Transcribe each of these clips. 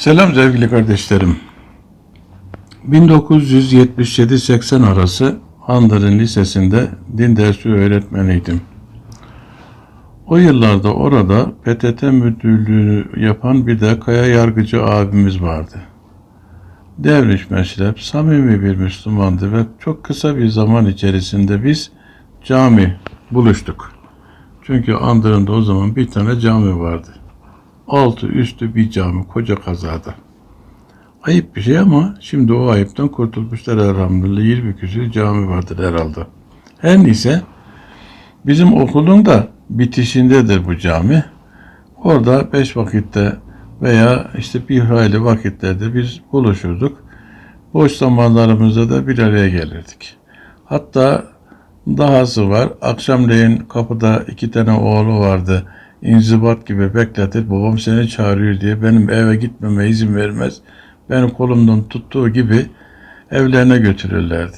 Selam sevgili kardeşlerim. 1977-80 arası Andırın Lisesi'nde din dersi öğretmeniydim. O yıllarda orada PTT müdürlüğü yapan bir de Kaya Yargıcı abimiz vardı. Devriş meşrep, samimi bir Müslümandı ve çok kısa bir zaman içerisinde biz cami buluştuk. Çünkü Andırın'da o zaman bir tane cami vardı altı üstü bir cami koca kazada. Ayıp bir şey ama şimdi o ayıptan kurtulmuşlar elhamdülillah. 20 küsur cami vardır herhalde. Her neyse bizim okulun da bitişindedir bu cami. Orada beş vakitte veya işte bir hayli vakitlerde biz buluşurduk. Boş zamanlarımızda da bir araya gelirdik. Hatta dahası var. Akşamleyin kapıda iki tane oğlu vardı inzibat gibi bekletir. Babam seni çağırıyor diye benim eve gitmeme izin vermez. Beni kolumdan tuttuğu gibi evlerine götürürlerdi.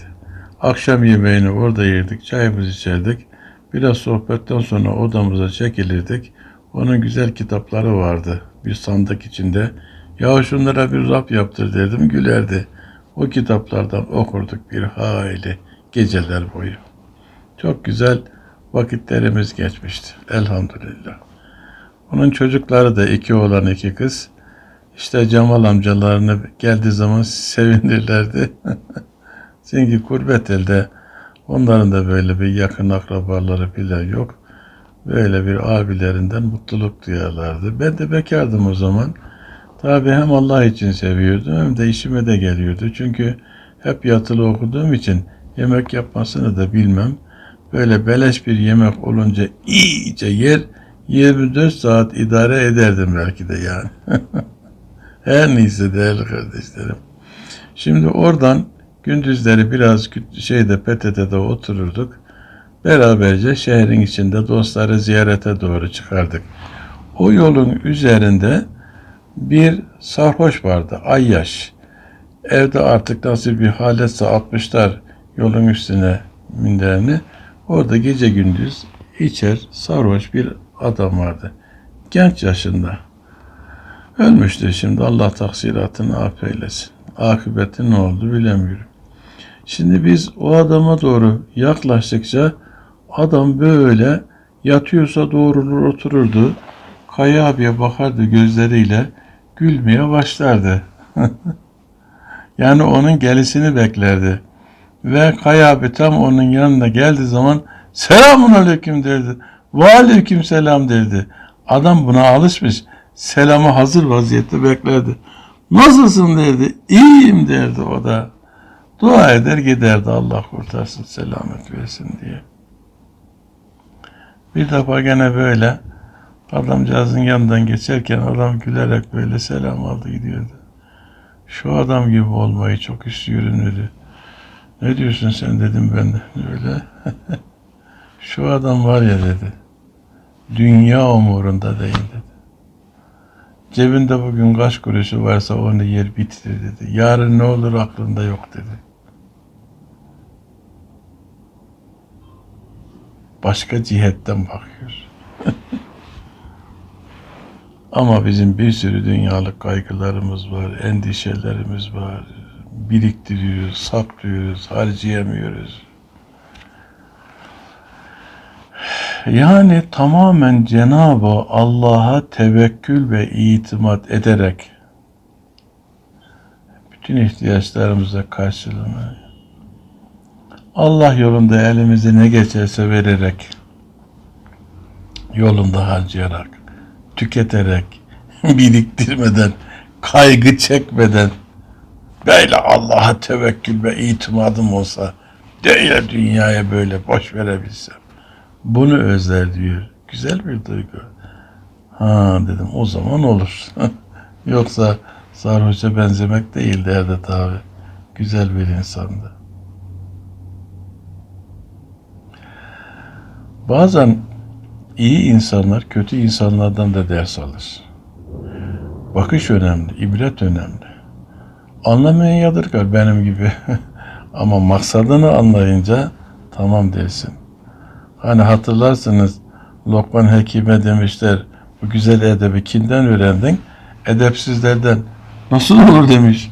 Akşam yemeğini orada yerdik, çayımızı içerdik. Biraz sohbetten sonra odamıza çekilirdik. Onun güzel kitapları vardı bir sandık içinde. Ya şunlara bir rap yaptır derdim gülerdi. O kitaplardan okurduk bir hayli geceler boyu. Çok güzel vakitlerimiz geçmişti. Elhamdülillah. Onun çocukları da iki oğlan iki kız. İşte Cemal amcalarını geldiği zaman sevinirlerdi. Çünkü kurbet elde onların da böyle bir yakın akrabaları bile yok. Böyle bir abilerinden mutluluk duyarlardı. Ben de bekardım o zaman. Tabi hem Allah için seviyordum hem de işime de geliyordu. Çünkü hep yatılı okuduğum için yemek yapmasını da bilmem. Böyle beleş bir yemek olunca iyice yer 24 saat idare ederdim belki de yani. Her neyse değerli kardeşlerim. Şimdi oradan gündüzleri biraz şeyde PTT'de otururduk. Beraberce şehrin içinde dostları ziyarete doğru çıkardık. O yolun üzerinde bir sarhoş vardı, Ayyaş. Evde artık nasıl bir haletse atmışlar yolun üstüne minderini. Orada gece gündüz içer sarhoş bir adam vardı. Genç yaşında. Ölmüştü şimdi Allah taksiratını affeylesin. Akıbeti ne oldu bilemiyorum. Şimdi biz o adama doğru yaklaştıkça adam böyle yatıyorsa doğrulur otururdu. Kaya abiye bakardı gözleriyle gülmeye başlardı. yani onun gelisini beklerdi. Ve Kaya abi tam onun yanına geldiği zaman selamun aleyküm derdi. Ve aleyküm selam derdi. Adam buna alışmış. Selamı hazır vaziyette beklerdi. Nasılsın derdi. İyiyim derdi o da. Dua eder giderdi Allah kurtarsın selamet versin diye. Bir defa gene böyle adamcağızın yanından geçerken adam gülerek böyle selam aldı gidiyordu. Şu adam gibi olmayı çok istiyorum dedi. Ne diyorsun sen dedim ben de öyle. Şu adam var ya dedi. Dünya umurunda değil dedi. Cebinde bugün kaç kuruşu varsa onu yer bitirir dedi. Yarın ne olur aklında yok dedi. Başka cihetten bakıyor. Ama bizim bir sürü dünyalık kaygılarımız var, endişelerimiz var. Biriktiriyoruz, saklıyoruz, harcayamıyoruz. Yani tamamen Cenab-ı Allah'a tevekkül ve itimat ederek bütün ihtiyaçlarımıza karşılığını Allah yolunda elimize ne geçerse vererek yolunda harcayarak tüketerek biriktirmeden kaygı çekmeden böyle Allah'a tevekkül ve itimadım olsa değil dünyaya böyle boş verebilsem bunu özler diyor. Güzel bir duygu. Ha dedim o zaman olur. Yoksa sarhoşa benzemek değil derdi abi. Güzel bir insandı. Bazen iyi insanlar kötü insanlardan da ders alır. Bakış önemli, ibret önemli. Anlamayan yadırgar benim gibi. Ama maksadını anlayınca tamam dersin. Hani hatırlarsınız Lokman Hekim'e demişler bu güzel edebi kimden öğrendin? Edepsizlerden. Nasıl olur demiş.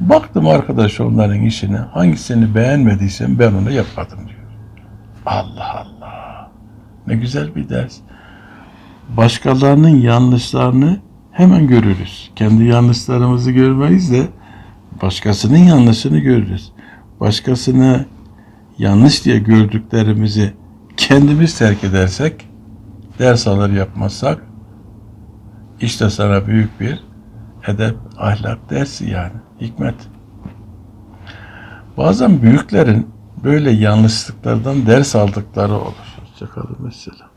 Baktım arkadaş onların işine. Hangisini beğenmediysem ben onu yapmadım diyor. Allah Allah. Ne güzel bir ders. Başkalarının yanlışlarını hemen görürüz. Kendi yanlışlarımızı görmeyiz de başkasının yanlışını görürüz. Başkasını yanlış diye gördüklerimizi kendimiz terk edersek, ders alır yapmazsak, işte sana büyük bir edep, ahlak dersi yani, hikmet. Bazen büyüklerin böyle yanlışlıklardan ders aldıkları olur. Hoşçakalın mesela.